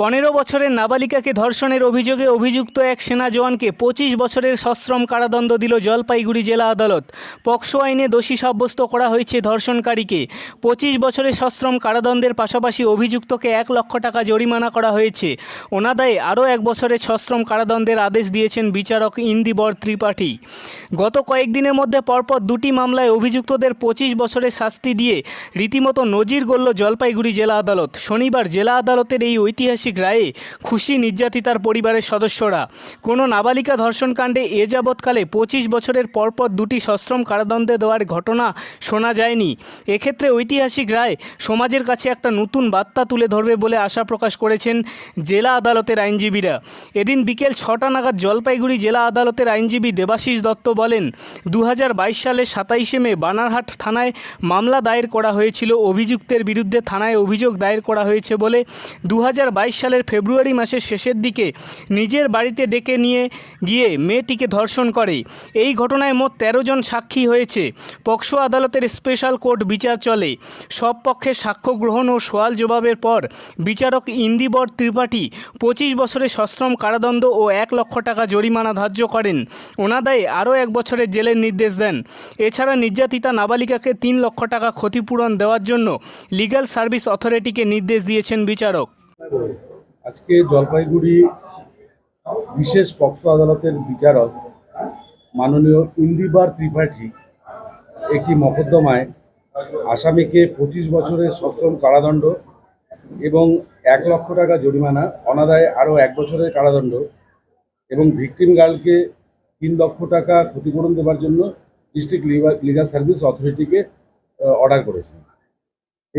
পনেরো বছরের নাবালিকাকে ধর্ষণের অভিযোগে অভিযুক্ত এক সেনা জওয়ানকে পঁচিশ বছরের সশ্রম কারাদণ্ড দিল জলপাইগুড়ি জেলা আদালত। পক্সো আইনে দোষী সাব্যস্ত করা হয়েছে ধর্ষণকারীকে। পঁচিশ বছরের সশ্রম কারাদণ্ডের পাশাপাশি অভিযুক্তকে এক লক্ষ টাকা জরিমানা করা হয়েছে। অনাদায়ে আরও এক বছরের সশ্রম কারাদণ্ডের আদেশ দিয়েছেন বিচারক ইন্দিবর ত্রিপাঠী। গত কয়েকদিনের মধ্যে পরপর দুটি মামলায় অভিযুক্তদের পঁচিশ বছরের শাস্তি দিয়ে রীতিমতো নজির গড়ল জলপাইগুড়ি জেলা আদালত। শনিবার জেলা আদালতের এই ঐতিহাসিক রায়ে খুশি নির্যাতিতার পরিবারের সদস্যরা। কোনো নাবালিকা ধর্ষণকাণ্ডে এ যাবৎকালে পঁচিশ বছরের পরপর দুটি সশ্রম কারাদণ্ডে দেওয়ার ঘটনা শোনা যায়নি। এক্ষেত্রে ঐতিহাসিক রায় সমাজের কাছে একটা নতুন বার্তা তুলে ধরবে বলে আশা প্রকাশ করেছেন জেলা আদালতের আইনজীবীরা। এদিন বিকেল ছটা নাগাদ জলপাইগুড়ি জেলা আদালতের আইনজীবী দেবাশিস দত্ত বলেন দু সালের সাতাইশে মে বানারহাট থানায় মামলা দায়ের করা হয়েছিল। অভিযুক্তের বিরুদ্ধে থানায় অভিযোগ দায়ের করা হয়েছে বলে দু হাজার বাইশ সালের ফেব্রুয়ারি মাসের শেষের দিকে নিজের বাড়িতে ডেকে নিয়ে গিয়ে মেয়েটিকে ধর্ষণ করে। এই ঘটনায় মোট তেরো জন সাক্ষী হয়েছে। পক্সো আদালতের স্পেশাল কোর্ট বিচার চলে। সব পক্ষের সাক্ষ্য গ্রহণ ও সোয়াল জবাবের পর বিচারক ইন্দিবর ত্রিপাঠী পঁচিশ বছরের সশ্রম কারাদণ্ড ও এক লক্ষ টাকা জরিমানা ধার্য করেন। ওনাদায়ে আরও এক বছরের জেলের নির্দেশ দেন। এছাড়া নির্যাতিতা নাবালিকাকে তিন লক্ষ টাকা ক্ষতিপূরণ দেওয়ার জন্য লিগ্যাল সার্ভিস অথরিটিকে নির্দেশ দিয়েছেন বিচারক। আজকে জলপাইগুড়ি বিশেষ পক্সো আদালতের বিচারক মাননীয় ইন্দিবার ত্রিপাঠী একটি মকদ্দমায় আসামিকে পঁচিশ বছরের সশ্রম কারাদণ্ড এবং এক লক্ষ টাকা জরিমানা, অনাদায় আরও এক বছরের কারাদণ্ড এবং ভিকটিম গার্লকে তিন লক্ষ টাকা ক্ষতিপূরণ দেওয়ার জন্য ডিস্ট্রিক্ট লিগাল সার্ভিস অথরিটিকে অর্ডার করেছেন।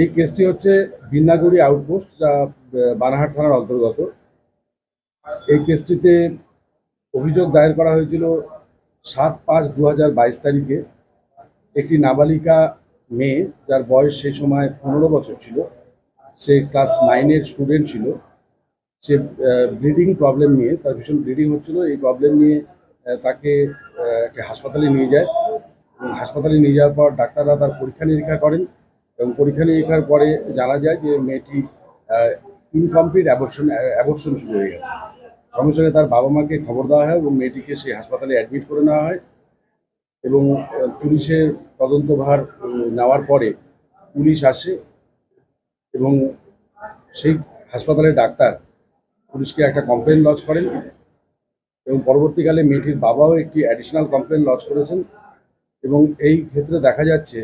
এই কেসটি হচ্ছে বিন্নাগুড়ি আউটপোস্ট, যা বানাহাট থানার অন্তর্গত। এই কেসটিতে অভিযোগ দায়ের করা হয়েছিল সাত পাঁচ দু তারিখে। একটি নাবালিকা মেয়ে, যার বয়স সেই সময় পনেরো বছর ছিল। সে ক্লাস নাইনের স্টুডেন্ট ছিল। সে ব্লিডিং প্রবলেম নিয়ে, তার ভীষণ ব্লিডিং হচ্ছিল। এই প্রবলেম নিয়ে তাকে একটা হাসপাতালে নিয়ে যায়। হাসপাতালে নিয়ে যাওয়ার পর ডাক্তাররা তার পরীক্ষা নিরীক্ষা করেন। এবং পরীক্ষা নিরীক্ষার পরে জানা যায় যে মেয়েটি ইনকমপ্লিট অ্যাবর্শন অ্যাবর্শন শুরু হয়ে গেছে। সঙ্গে সঙ্গে তার বাবা মাকে খবর দেওয়া হয় এবং মেয়েটিকে সেই হাসপাতালে অ্যাডমিট করে নেওয়া হয় এবং পুলিশের তদন্তভার নেওয়ার পরে পুলিশ আসে এবং সেই হাসপাতালের ডাক্তার পুলিশকে একটা কমপ্লেন লজ করেন এবং পরবর্তীকালে মেয়েটির বাবাও একটি অ্যাডিশনাল কমপ্লেন লজ করেছেন এবং এই ক্ষেত্রে দেখা যাচ্ছে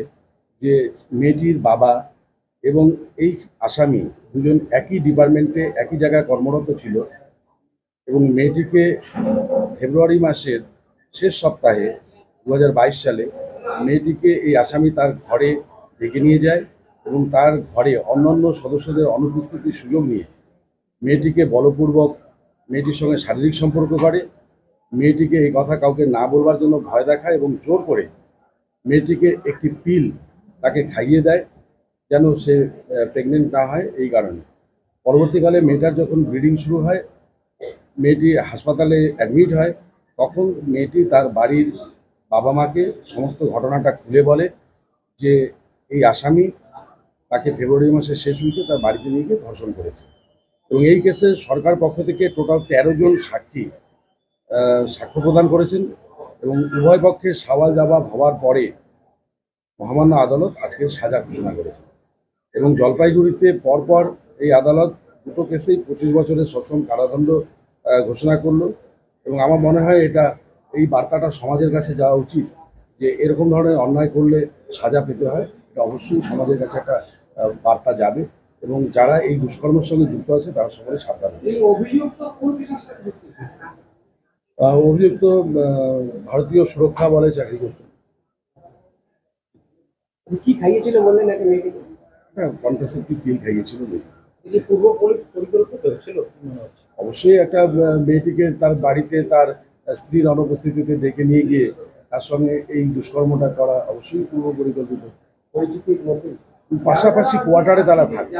যে মেয়েটির বাবা এবং এই আসামি দুজন একই ডিপার্টমেন্টে একই জায়গায় কর্মরত ছিল এবং মেয়েটিকে ফেব্রুয়ারি মাসের শেষ সপ্তাহে দু হাজার বাইশ সালে মেয়েটিকে এই আসামি তার ঘরে ডেকে নিয়ে যায় এবং তার ঘরে অন্যান্য সদস্যদের অনুপস্থিতির সুযোগ নিয়ে মেয়েটিকে বলপূর্বক মেয়েটির সঙ্গে শারীরিক সম্পর্ক করে মেয়েটিকে এই কথা কাউকে না বলবার জন্য ভয় দেখায় এবং জোর করে মেয়েটিকে একটি পিল তাকে খাইয়ে দেয় যেন সে প্রেগনেন্ট না হয় এই কারণে। পরবর্তীকালে মেয়েটার যখন ব্লিডিং শুরু হয়, মেয়েটি হাসপাতালে অ্যাডমিট হয়, তখন মেয়েটি তার বাড়ির বাবা মাকে সমস্ত ঘটনাটা খুলে বলে যে, এই আসামি তাকে ফেব্রুয়ারি মাসের শেষ উইকে তার বাড়িতে নিয়ে গিয়ে ধর্ষণ করেছে। এবং এই কেসে সরকার পক্ষ থেকে টোটাল তেরো জন সাক্ষী সাক্ষ্য প্রদান করেছেন এবং উভয় পক্ষে সওয়াল জবাব হওয়ার পরে মহামান্য আদালত আজকে সাজা ঘোষণা করেছে। এবং জলপাইগুড়িতে পরপর এই আদালত দুটো কেসেই পঁচিশ বছরের সশ্রম কারাদণ্ড ঘোষণা করল। এবং আমার মনে হয় এটা এই বার্তাটা সমাজের কাছে যাওয়া উচিত যে এরকম ধরনের অন্যায় করলে সাজা পেতে হয়। এটা অবশ্যই সমাজের কাছে একটা বার্তা যাবে। এবং যারা এই দুষ্কর্মের সঙ্গে যুক্ত আছে তারা সকলে সাবধান হবে। অভিযুক্ত ভারতীয় সুরক্ষা বলে চাকরি করত। আপনি কি খাইয়েছিল বললেন একটা মেয়েকে? হ্যাঁ কন্ট্রাসেপ্টিভ পিল খাইয়েছিল মেয়েকে। পূর্ব পরিকল্পিত ছিল কি মনে হচ্ছে। অবশ্যই একটা মেয়েটিকে তার বাড়িতে তার স্ত্রীর অনুপস্থিতিতে ডেকে নিয়ে গিয়ে তার সঙ্গে এই দুষ্কর্মটা করা অবশ্যই পূর্ব পরিকল্পিত। পাশাপাশি কোয়ার্টারে তারা থাকে।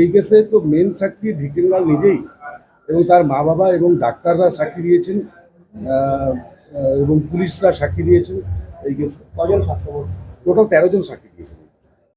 এই কেসে তো মেন সাক্ষী ভিক্টিমলাল নিজেই এবং তার মা বাবা এবং ডাক্তাররা সাক্ষী দিয়েছেন। এবং পুলিশরা সাক্ষী দিয়েছে এই কেসে। কজন সাক্ষ্য টোটাল তেরো জন সাক্ষী দিয়েছেন